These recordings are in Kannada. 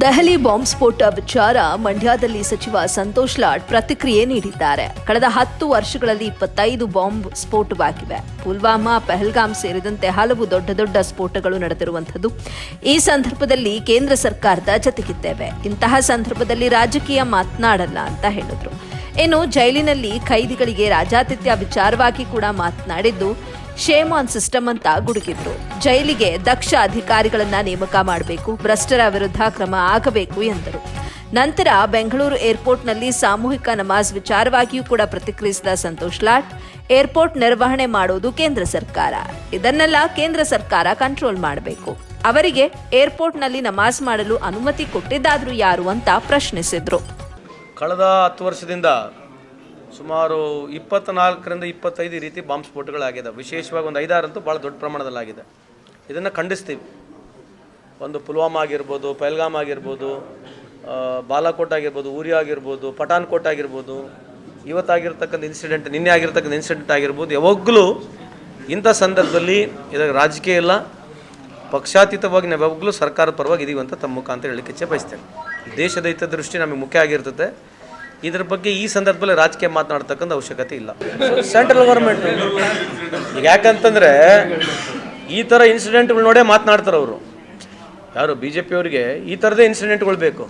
ದೆಹಲಿ ಬಾಂಬ್ ಸ್ಫೋಟ ವಿಚಾರ ಮಂಡ್ಯದಲ್ಲಿ ಸಚಿವ ಸಂತೋಷ್ ಲಾಡ್ ಪ್ರತಿಕ್ರಿಯೆ ನೀಡಿದ್ದಾರೆ. ಕಳೆದ ಹತ್ತು ವರ್ಷಗಳಲ್ಲಿ ಇಪ್ಪತ್ತೈದು ಬಾಂಬ್ ಸ್ಫೋಟವಾಗಿವೆ. ಪುಲ್ವಾಮಾ, ಪೆಹಲ್ಗಾಮ್ ಸೇರಿದಂತೆ ಹಲವು ದೊಡ್ಡ ದೊಡ್ಡ ಸ್ಫೋಟಗಳು ನಡೆದಿರುವಂಥದ್ದು. ಈ ಸಂದರ್ಭದಲ್ಲಿ ಕೇಂದ್ರ ಸರ್ಕಾರದ ಜತೆಗಿದ್ದೇವೆ. ಇಂತಹ ಸಂದರ್ಭದಲ್ಲಿ ರಾಜಕೀಯ ಮಾತನಾಡಲ್ಲ ಅಂತ ಹೇಳಿದ್ರು. ಇನ್ನು ಜೈಲಿನಲ್ಲಿ ಖೈದಿಗಳಿಗೆ ರಾಜಾತಿಥ್ಯ ವಿಚಾರವಾಗಿ ಕೂಡ ಮಾತನಾಡಿದ್ದು ಶೇಮ್ ಆನ್ ಸಿಸ್ಟಮ್ ಅಂತ ಗುಡುಗಿದ್ರು. ಜೈಲಿಗೆ ದಕ್ಷ ಅಧಿಕಾರಿಗಳನ್ನ ನೇಮಕ ಮಾಡಬೇಕು, ಭ್ರಷ್ಟರ ವಿರುದ್ಧ ಕ್ರಮ ಆಗಬೇಕು ಎಂದರು. ನಂತರ ಬೆಂಗಳೂರು ಏರ್ಪೋರ್ಟ್ನಲ್ಲಿ ಸಾಮೂಹಿಕ ನಮಾಜ್ ವಿಚಾರವಾಗಿಯೂ ಕೂಡ ಪ್ರತಿಕ್ರಿಯಿಸಿದ ಸಂತೋಷ್ ಲಾಟ್ ಏರ್ಪೋರ್ಟ್ ನಿರ್ವಹಣೆ ಮಾಡೋದು ಕೇಂದ್ರ ಸರ್ಕಾರ. ಇದನ್ನೆಲ್ಲ ಕೇಂದ್ರ ಸರ್ಕಾರ ಕಂಟ್ರೋಲ್ ಮಾಡಬೇಕು. ಅವರಿಗೆ ಏರ್ಪೋರ್ಟ್ನಲ್ಲಿ ನಮಾಜ್ ಮಾಡಲು ಅನುಮತಿ ಕೊಟ್ಟಿದ್ದಾದರೂ ಯಾರು ಅಂತ ಪ್ರಶ್ನಿಸಿದ್ರು. ಕಳೆದ ಹತ್ತು ವರ್ಷದಿಂದ ಸುಮಾರು ಇಪ್ಪತ್ತ್ನಾಲ್ಕರಿಂದ ಇಪ್ಪತ್ತೈದು ರೀತಿ ಬಾಂಬ್ ಸ್ಫೋಟಗಳಾಗಿದೆ ವಿಶೇಷವಾಗಿ ಒಂದು ಐದಾರಂತೂ ಭಾಳ ದೊಡ್ಡ ಪ್ರಮಾಣದಲ್ಲಾಗಿದೆ. ಇದನ್ನು ಖಂಡಿಸ್ತೀವಿ. ಒಂದು ಪುಲ್ವಾಮಾ ಆಗಿರ್ಬೋದು, ಪಹಲ್ಗಾಮ್ ಆಗಿರ್ಬೋದು ಬಾಲಾಕೋಟ್ ಆಗಿರ್ಬೋದು, ಊರಿ ಆಗಿರ್ಬೋದು, ಪಠಾನ್ಕೋಟ್ ಆಗಿರ್ಬೋದು, ಇವತ್ತಾಗಿರ್ತಕ್ಕಂಥ ಇನ್ಸಿಡೆಂಟ್ ನಿನ್ನೆ ಆಗಿರ್ತಕ್ಕಂಥ ಇನ್ಸಿಡೆಂಟ್ ಆಗಿರ್ಬೋದು, ಯಾವಾಗಲೂ ಇಂಥ ಸಂದರ್ಭದಲ್ಲಿ ಇದಕ್ಕೆ ರಾಜಕೀಯ ಇಲ್ಲ. ಪಕ್ಷಾತೀತವಾಗಿ ನಾವು ಯಾವಾಗಲೂ ಸರ್ಕಾರದ ಪರವಾಗಿ ಇದೀವಿ ಅಂತ ತಮ್ಮ ಮುಖಾಂತರ ಹೇಳಲಿಕ್ಕೆ ಇಚ್ಛೆ ಬಯಸ್ತೇನೆ. ದೇಶದ ಹಿತದೃಷ್ಟಿ ನಮಗೆ ಮುಖ್ಯ ಆಗಿರ್ತದೆ. ಇದ್ರ ಬಗ್ಗೆ ಈ ಸಂದರ್ಭದಲ್ಲಿ ರಾಜಕೀಯ ಮಾತನಾಡ್ತಕ್ಕಂಥ ಅವಶ್ಯಕತೆ ಇಲ್ಲ. ಸೆಂಟ್ರಲ್ ಗೌರ್ಮೆಂಟ್ ಈಗ ಯಾಕಂತಂದರೆ ಈ ಥರ ಇನ್ಸಿಡೆಂಟ್ಗಳು ನೋಡೇ ಮಾತನಾಡ್ತಾರೆ ಅವರು. ಯಾರು ಬಿ ಜೆ ಪಿಯವರಿಗೆ ಈ ಥರದೇ ಇನ್ಸಿಡೆಂಟ್ಗಳು ಬೇಕು.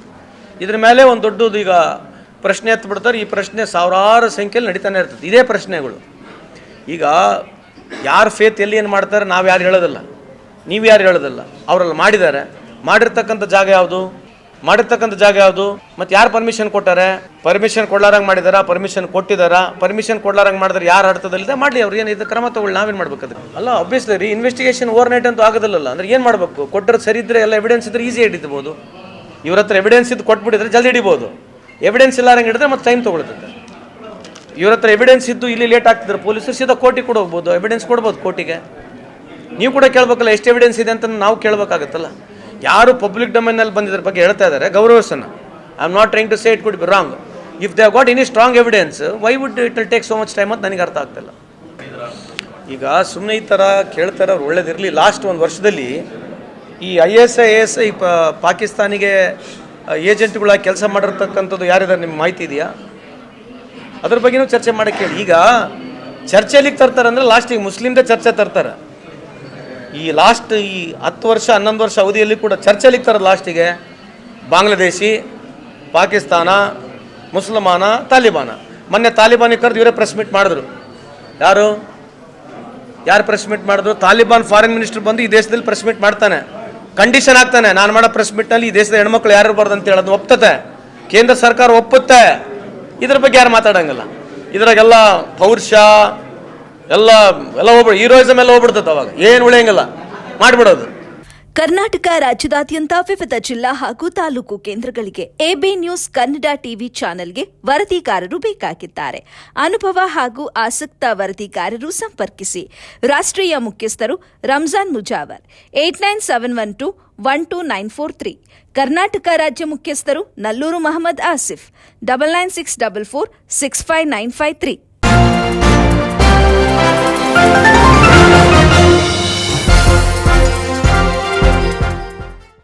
ಇದ್ರ ಮೇಲೆ ಒಂದು ದೊಡ್ಡದು ಈಗ ಪ್ರಶ್ನೆ ಎತ್ಬಿಡ್ತಾರೆ, ಈ ಪ್ರಶ್ನೆ ಸಾವಿರಾರು ಸಂಖ್ಯೆಯಲ್ಲಿ ನಡೀತಾನೆ ಇರ್ತದೆ. ಇದೇ ಪ್ರಶ್ನೆಗಳು. ಈಗ ಯಾರು ಫೇತ್ ಎಲ್ಲಿ ಏನು ಮಾಡ್ತಾರೆ, ನಾವು ಯಾರು ಹೇಳೋದಿಲ್ಲ. ನೀವು ಯಾರು ಹೇಳೋದಿಲ್ಲ. ಅವರೆಲ್ಲ ಮಾಡಿದ್ದಾರೆ. ಮಾಡಿರ್ತಕ್ಕಂಥ ಜಾಗ ಯಾವುದು? ಮಾಡಿರ್ತಕ್ಕಂಥ ಜಾಗ ಯಾವುದು? ಮತ್ತೆ ಯಾರು ಪರ್ಮಿಷನ್ ಕೊಟ್ಟಾರೆ? ಪರ್ಮಿಷನ್ ಕೊಡ್ಲಾರಂಗೆ ಮಾಡಿದಾರ? ಪರ್ಮಿಷನ್ ಕೊಟ್ಟಿದಾರ? ಪರ್ಮಿಷನ್ ಕೊಡ್ಲಾರಂಗೆ ಮಾಡಿದ್ರೆ ಯಾರು ಅರ್ಥದಲ್ಲಿದೆ? ಮಾಡಲಿ ಅವ್ರು. ಏನು ಇದು ಕ್ರಮ ತಗೊಳ್ಳಿ, ನಾವೇನು ಮಾಡ್ಬೇಕಾದ್ರೆ ಅಲ್ಲ ಅಬ್ವಿಯಸ್ಲಿ ರೀ ಇನ್ವೆಸ್ಟಿಗೇಷನ್ ಓವರ್ ನೈಟ್ ಅಂತೂ ಆಗೋದಿಲ್ಲ ಅಂದ್ರೆ ಏನು ಮಾಡಬೇಕು? ಕೊಟ್ಟರೆ ಸರಿ ಇದ್ರೆ ಎಲ್ಲ ಎವಿಡೆನ್ಸ್ ಇದ್ರೆ ಈಸಿ ಹಿಡಿಬೋದು. ಇವ್ರ ಹತ್ರ ಎವಿಡೆನ್ಸ್ ಇದ್ದು ಕೊಟ್ಬಿಟ್ಟಿದ್ರೆ ಜಲ್ದಿ ಹಿಡಿಬೋದು. ಎವಿಡೆನ್ಸ್ ಇಲ್ಲಾರಂಗೆ ಹಿಡಿದ್ರೆ ಮತ್ತೆ ಟೈಮ್ ತೊಗೊಳ್ತದೆ ಇವ್ರ ಹತ್ರ ಎವಿಡೆನ್ಸ್ ಇದ್ದು ಇಲ್ಲಿ ಲೇಟ್ ಆಗ್ತಿದ್ರೆ ಪೊಲೀಸರು ಸೀದಾ ಕೋರ್ಟಿಗೆ ಕೂಡ ಎವಿಡೆನ್ಸ್ ಕೊಡ್ಬೋದು ಕೋರ್ಟಿಗೆ. ನೀವು ಕೂಡ ಕೇಳ್ಬೇಕಲ್ಲ, ಎಷ್ಟು ಎವಿಡೆನ್ಸ್ ಇದೆ ಅಂತ ನಾವು ಕೇಳಬೇಕಾಗತ್ತಲ್ಲ. ಯಾರು ಪಬ್ಲಿಕ್ ಡೊಮೈನಲ್ಲಿ ಬಂದಿದ್ರ ಬಗ್ಗೆ ಹೇಳ್ತಾ ಇದ್ದಾರೆ ಗೌರವಸನ. I am not trying to say it could be wrong if they got any strong evidence why would it will take so much time ಅಂತ ನನಗೆ ಅರ್ಥ ಆಗ್ತಿಲ್ಲ. ಈಗ ಸುಮ್ಮನೆ ಈ ಥರ ಕೇಳ್ತಾರೆ ಅವ್ರು ಒಳ್ಳೇದಿರಲಿ. ಲಾಸ್ಟ್ ಒಂದು ವರ್ಷದಲ್ಲಿ ಈ I S I S I ಪಾಕಿಸ್ತಾನಿಗೆ ಏಜೆಂಟ್ಗಳಾಗಿ ಕೆಲಸ ಮಾಡಿರ್ತಕ್ಕಂಥದ್ದು ಯಾರಿದ್ದಾರೆ ನಿಮ್ಗೆ ಮಾಹಿತಿ ಇದೆಯಾ? ಅದ್ರ ಬಗ್ಗೆನೂ ಚರ್ಚೆ ಮಾಡಕ್ಕೆ ಈಗ ಚರ್ಚೆಲಿಗೆ ತರ್ತಾರೆ ಅಂದರೆ ಲಾಸ್ಟಿಗೆ ಮುಸ್ಲಿಮ್ದೇ ಚರ್ಚೆ ತರ್ತಾರೆ. ಈ ಲಾಸ್ಟ್ ಈ ಹತ್ತು ವರ್ಷ, ಹನ್ನೊಂದು ವರ್ಷ ಅವಧಿಯಲ್ಲಿ ಕೂಡ ಚರ್ಚೆಲಿ ತರೋದು ಲಾಸ್ಟಿಗೆ ಬಾಂಗ್ಲಾದೇಶಿ, ಪಾಕಿಸ್ತಾನ, ಮುಸಲ್ಮಾನ, ತಾಲಿಬಾನ. ಮೊನ್ನೆ ತಾಲಿಬಾನಿಗೆ ಕರೆದು ಇವರೇ ಪ್ರೆಸ್ ಮೀಟ್ ಮಾಡಿದ್ರು. ಯಾರು? ಯಾರು ಪ್ರೆಸ್ ಮೀಟ್ ಮಾಡಿದ್ರು? ತಾಲಿಬಾನ್ ಫಾರಿನ್ ಮಿನಿಸ್ಟರ್ ಬಂದು ಈ ದೇಶದಲ್ಲಿ ಪ್ರೆಸ್ ಮೀಟ್ ಮಾಡ್ತಾನೆ. ಕಂಡೀಷನ್ ಆಗ್ತಾನೆ. ನಾನು ಮಾಡೋ ಪ್ರೆಸ್ ಮೀಟ್ನಲ್ಲಿ ಈ ದೇಶದ ಹೆಣ್ಮಕ್ಳು ಯಾರು ಇರಬಾರ್ದು ಅಂತ ಹೇಳೋದು ಒಪ್ತತೆ. ಕೇಂದ್ರ ಸರ್ಕಾರ ಒಪ್ಪುತ್ತೆ. ಇದ್ರ ಬಗ್ಗೆ ಯಾರು ಮಾತಾಡೋಂಗಿಲ್ಲ. ಇದ್ರಾಗೆಲ್ಲ ಪೌರುಷ ಎಲ್ಲ ಎಲ್ಲ ಹೋಗ್ಬಿಡ ಹೀರೋಯಿಸಮ್ ಎಲ್ಲ ಹೋಗ್ಬಿಡ್ತದೆ ಅವಾಗ. ಏನು ಉಳಿಯಂಗಿಲ್ಲ. ಮಾಡಿಬಿಡೋದು. ಕರ್ನಾಟಕ ರಾಜ್ಯದಾದ್ಯಂತ ವಿವಿಧ ಜಿಲ್ಲಾ ಹಾಗೂ ತಾಲೂಕು ಕೇಂದ್ರಗಳಿಗೆ ಎಬಿ ನ್ಯೂಸ್ ಕನ್ನಡ ಟಿವಿ ಚಾನೆಲ್ಗೆ ವರದಿಗಾರರು ಬೇಕಾಗಿದ್ದಾರೆ. ಅನುಭವ ಹಾಗೂ ಆಸಕ್ತ ವರದಿಗಾರರು ಸಂಪರ್ಕಿಸಿ. ರಾಷ್ಟ್ರೀಯ ಮುಖ್ಯಸ್ಥರು Ramzan Mujawar, eight nine seven one two one two nine four three. Karnataka ರಾಜ್ಯ ಮುಖ್ಯಸ್ಥರು Nallur Mohammed Asif, double nine six double four six five nine five three.